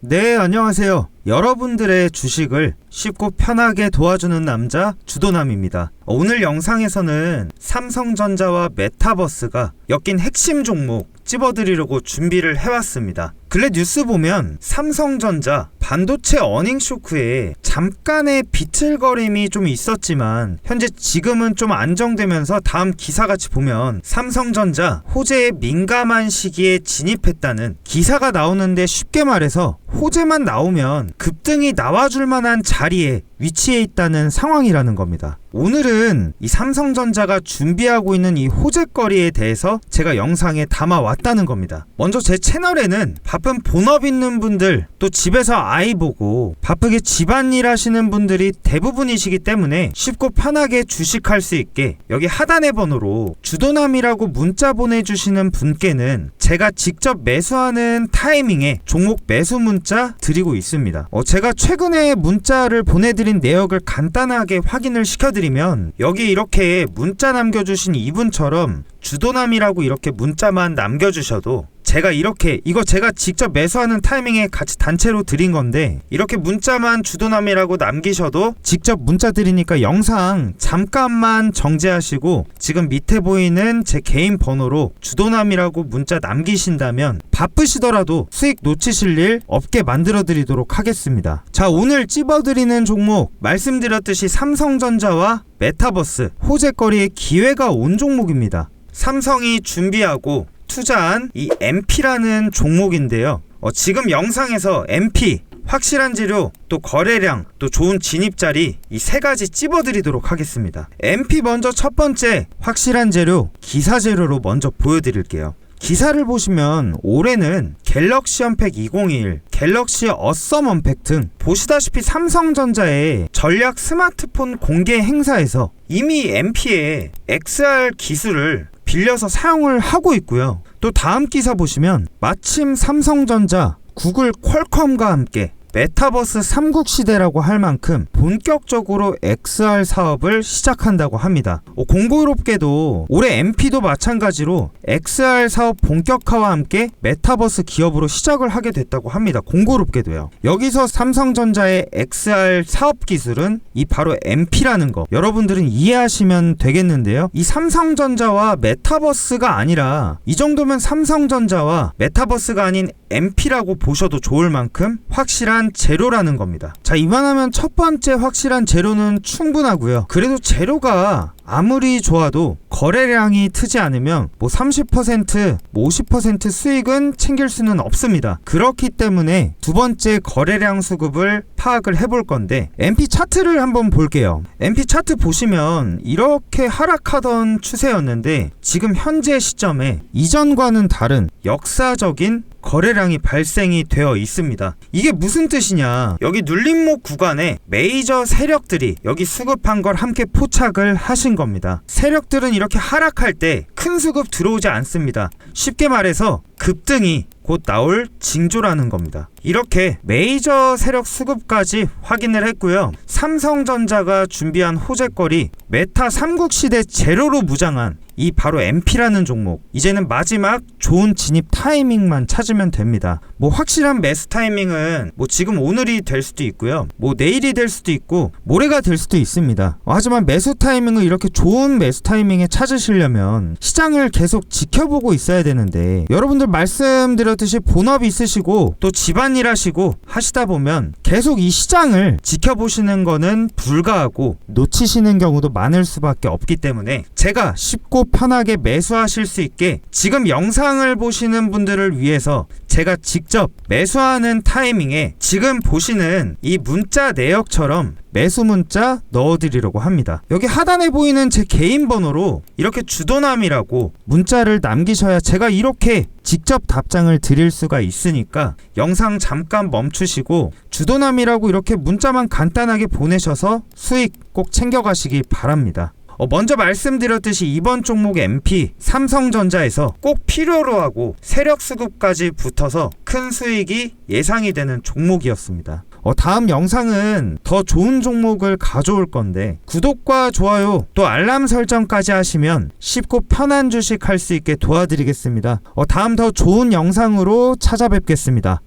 네, 안녕하세요. 여러분들의 주식을 쉽고 편하게 도와주는 남자 주도남입니다. 어, 오늘 영상에서는 삼성전자와 메타버스가 엮인 핵심 종목 찝어드리려고 준비를 해왔습니다. 근래 뉴스 보면 삼성전자 반도체 어닝 쇼크에 잠깐의 비틀거림이 좀 있었지만 현재 지금은 좀 안정되면서 다음 기사같이 보면 삼성전자 호재에 민감한 시기에 진입했다는 기사가 나오는데 쉽게 말해서 호재만 나오면 급등이 나와줄 만한 자리에 위치해 있다는 상황이라는 겁니다. 오늘은 이 삼성전자가 준비하고 있는 이 호재거리에 대해서 제가 영상에 담아왔다는 겁니다. 먼저 제 채널에는 바쁜 본업 있는 분들 또 집에서 아이 보고 바쁘게 집안일 하시는 분들이 대부분이시기 때문에 쉽고 편하게 주식할 수 있게 여기 하단의 번호로 주도남이라고 문자 보내주시는 분께는 제가 직접 매수하는 타이밍에 종목 매수 문자 드리고 있습니다. 어, 제가 최근에 문자를 보내드린 내역을 간단하게 확인을 시켜드리면 여기 이렇게 문자 남겨주신 이분처럼 주도남이라고 이렇게 문자만 남겨주셔도 제가 이렇게 이거 제가 직접 매수하는 타이밍에 같이 단체로 드린 건데 이렇게 문자만 주도남이라고 남기셔도 직접 문자 드리니까 영상 잠깐만 정지하시고 지금 밑에 보이는 제 개인 번호로 주도남이라고 문자 남기신다면 바쁘시더라도 수익 놓치실 일 없게 만들어 드리도록 하겠습니다. 자 오늘 찝어 드리는 종목 말씀드렸듯이 삼성전자와 메타버스 호재거리의 기회가 온 종목입니다. 삼성이 준비하고 투자한 이 MP라는 종목인데요. 어, 지금 영상에서 MP 확실한 재료, 또 거래량, 또 좋은 진입 자리 이 세 가지 찝어드리도록 하겠습니다. MP 먼저 첫 번째 확실한 재료, 기사 재료로 먼저 보여드릴게요. 기사를 보시면 올해는 갤럭시 언팩 2021, 갤럭시 어썸 언팩 등 보시다시피 삼성전자의 전략 스마트폰 공개 행사에서 이미 MP의 XR 기술을 빌려서 사용을 하고 있고요. 또 다음 기사 보시면 마침 삼성전자, 구글 퀄컴과 함께 메타버스 삼국 시대라고 할 만큼 본격적으로 XR 사업을 시작한다고 합니다. 어, 공교롭게도 올해 MP도 마찬가지로 XR 사업 본격화와 함께 메타버스 기업으로 시작을 하게 됐다고 합니다. 공교롭게도요. 여기서 삼성전자의 XR 사업 기술은 이 바로 MP라는 거 여러분들은 이해하시면 되겠는데요. 이 삼성전자와 메타버스가 아니라 이 정도면 삼성전자와 메타버스가 아닌 MP라고 보셔도 좋을 만큼 확실한 재료라는 겁니다. 자, 이만하면 첫 번째 확실한 재료는 충분하고요. 그래도 재료가 아무리 좋아도 거래량이 트지 않으면 뭐 30%, 뭐 50% 수익은 챙길 수는 없습니다. 그렇기 때문에 두 번째 거래량 수급을 파악을 해볼 건데 MP 차트를 한번 볼게요. MP 차트 보시면 이렇게 하락하던 추세였는데 지금 현재 시점에 이전과는 다른 역사적인 거래량이 발생이 되어 있습니다. 이게 무슨 뜻이냐? 여기 눌림목 구간에 메이저 세력들이 여기 수급한 걸 함께 포착을 하신 겁니다. 세력들은 이렇게 하락할 때 큰 수급 들어오지 않습니다. 쉽게 말해서 급등이 곧 나올 징조라는 겁니다. 이렇게 메이저 세력 수급까지 확인을 했고요. 삼성전자가 준비한 호재거리 메타 삼국 시대 제로로 무장한 이 바로 MP라는 종목. 이제는 마지막 좋은 진입 타이밍만 찾으면 됩니다. 뭐 확실한 매수 타이밍은 뭐 지금 오늘이 될 수도 있고요. 뭐 내일이 될 수도 있고 모레가 될 수도 있습니다. 어, 하지만 매수 타이밍을 이렇게 좋은 매수 타이밍에 찾으시려면 시장을 계속 지켜보고 있어야 되는데 여러분들 말씀드렸 듯이 본업 있으시고 또 집안일 하시고 하시다 보면 계속 이 시장을 지켜보시는 거는 불가하고 놓치시는 경우도 많을 수밖에 없기 때문에 제가 쉽고 편하게 매수하실 수 있게 지금 영상을 보시는 분들을 위해서 제가 직접 매수하는 타이밍에 지금 보시는 이 문자 내역처럼 매수 문자 넣어드리려고 합니다. 여기 하단에 보이는 제 개인 번호로 이렇게 주도남이라고 문자를 남기셔야 제가 이렇게 직접 답장을 드릴 수가 있으니까 영상 잠깐 멈추시고 주도남이라고 이렇게 문자만 간단하게 보내셔서 수익 꼭 챙겨가시기 바랍니다. 어, 먼저 말씀드렸듯이 이번 종목 MP 삼성전자에서 꼭 필요로 하고 세력 수급까지 붙어서 큰 수익이 예상이 되는 종목이었습니다. 어, 다음 영상은 더 좋은 종목을 가져올 건데 구독과 좋아요 또 알람 설정까지 하시면 쉽고 편한 주식 할 수 있게 도와드리겠습니다. 어, 다음 더 좋은 영상으로 찾아뵙겠습니다.